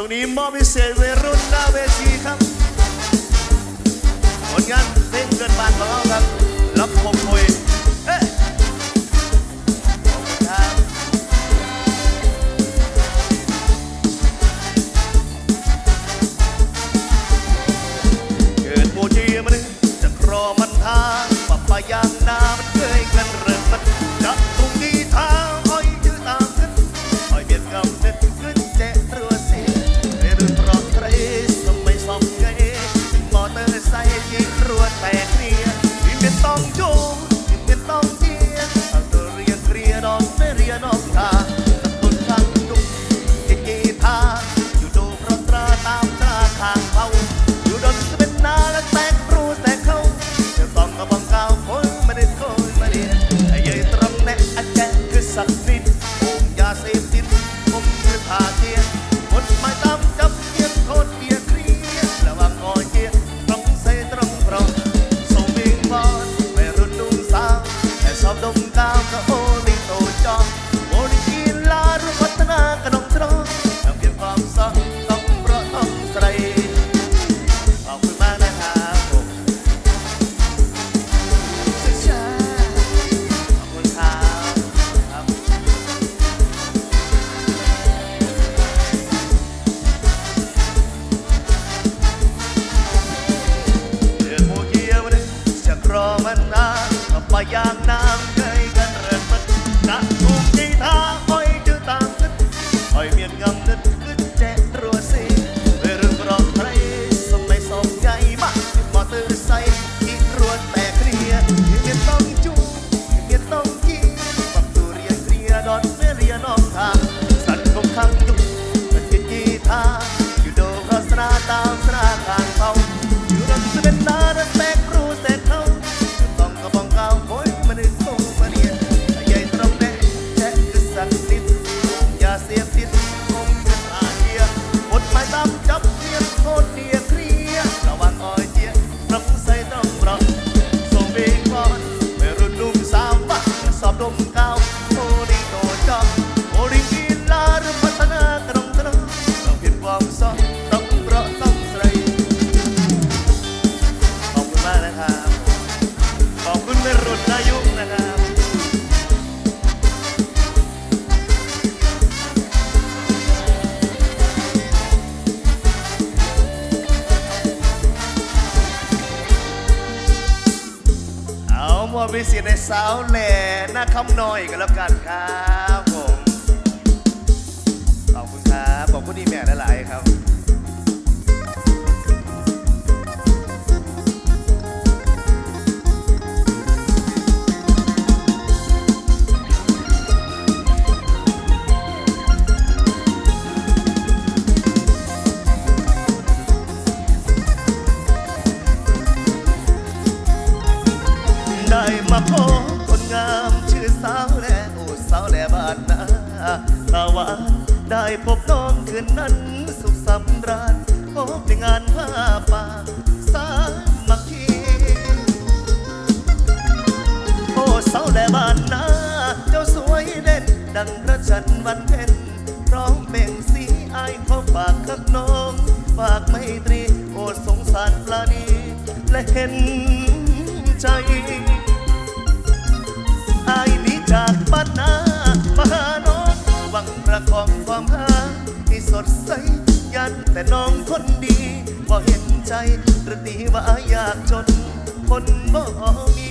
ช่วงนี้มอบพิเศษวรุ่นหน้าเวทีครับ ผลงานเต้นเกินบานของเราครับรับผมคุย ไปเสียในสาวแหล่หน้าคำน้อยกันแล้วกันครับผม ขอบคุณครับ ขอบคุณที่แม่หลายครับ ได้พบน้องคืนนั้นสุขสำราญพบในงานผ้าป่าสามัคคีโอ้สาวแลบ้านนาเจ้าสวยเด่น ดังพระจันทร์วันเพ็ญร้องเบ่งสีอายขอฝากคักน้องฝากไมตรี โอ้สงสารปลาดีและเห็นใจ ยันแต่น้องคนดีบ่เห็นใจหระอตีว่าอยากจน คนบ่มี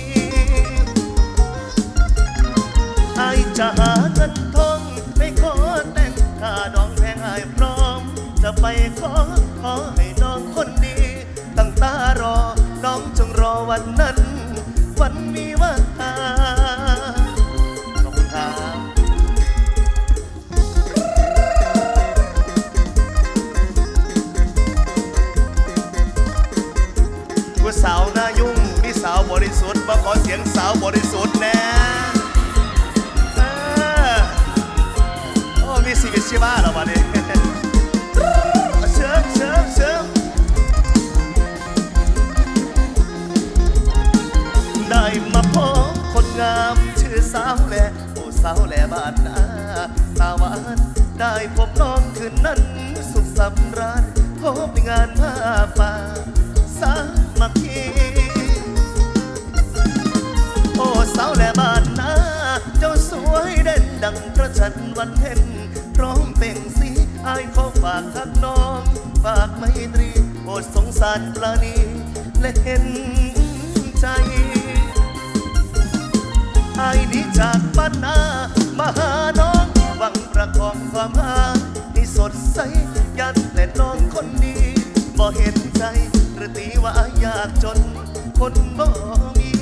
ไอจะหาเงินทองไม่ขอแต่งถ้าดองแพงไอพร้อม จะไปขอขอให้ ริสุทธิ์มาขอเสียงสาวบริสุทธิ์แน่โอ้มีชีวิตชีวาแล้ววันนี้เชิญเชิญเชิญได้มาบคนงามชื่อสาวแหล่โอ้สาวแหล่บ้านนาตาหวานได้พบน้องคืนนั้นสุขสำราญพบในงานผ้าป่าสาว ปรดสงสารปลาณีและเห็นใจไอ้นี้จากบ้านนามาหาน้องหวังประคองความหาให้สดใสยันแต่น้องคนดีบ่เห็นใจหรือตีว่าอายากจนคนบ่มี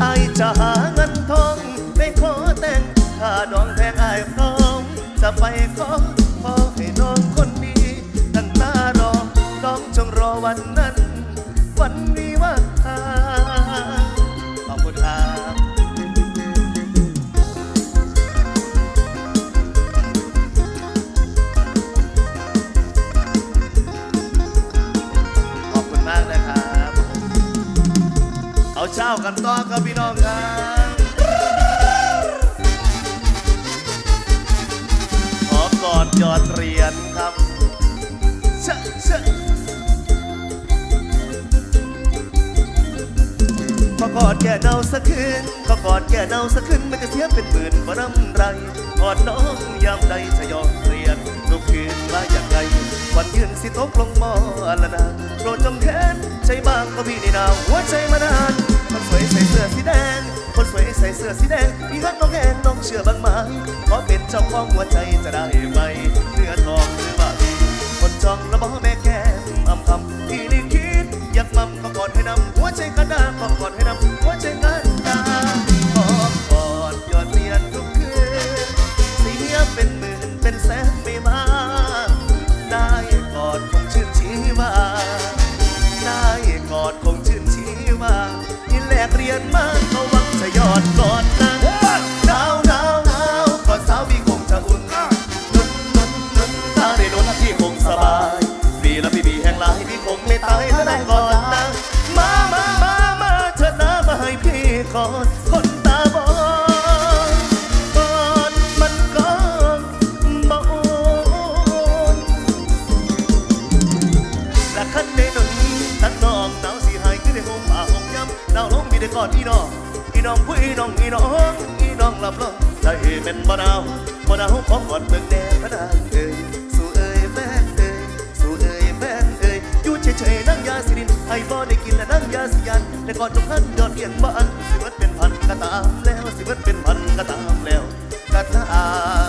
ไอายจะหาเงินทองไปขอแต่งถ้าดองแพงไอายพร้อมจะไปขอ วันนั้น วันวิวาขอบคุณครับขอบคุณมากนะครับ เอาเช้ากันต่อครับพี่น้องครับขอกอดยอดเรียญครับเชะเชะ ขอกอดแก่เนาสักคืนขอกอดแก่เนาสักคืนมันจะเสียเป็นหมื่นบ่น้ำไรกอดน้องยามใดจะยอมเรียนทุกคืนว่าอย่างไรวันยืนสิตกลงมอละนาโปรดจงแค้นใจบ้างก็พี่ในนาวหัวใจมานานคนสวยใส่เสื้อสีแดง คนสวยใส่เสื้อสีแดงพี่รักน้องแอนน้องเชื่อบ้างไหมขอเป็นเจ้าของหัวใจจะได้ไหมเนื้อทองหรือว่าดีคนจองล้วบอแม่แก้มอำคำพี่นี่คิ มัมขอกอดให้นำหัวใจกันดาขอกอดให้นำหัวใจกั แต่ก่อนทุกท่านยอดเยี่ยมบ้านสิเบิดเป็นพันก็ตามแล้วสิเบิดเป็นพันก็ตามแล้วก็ตาม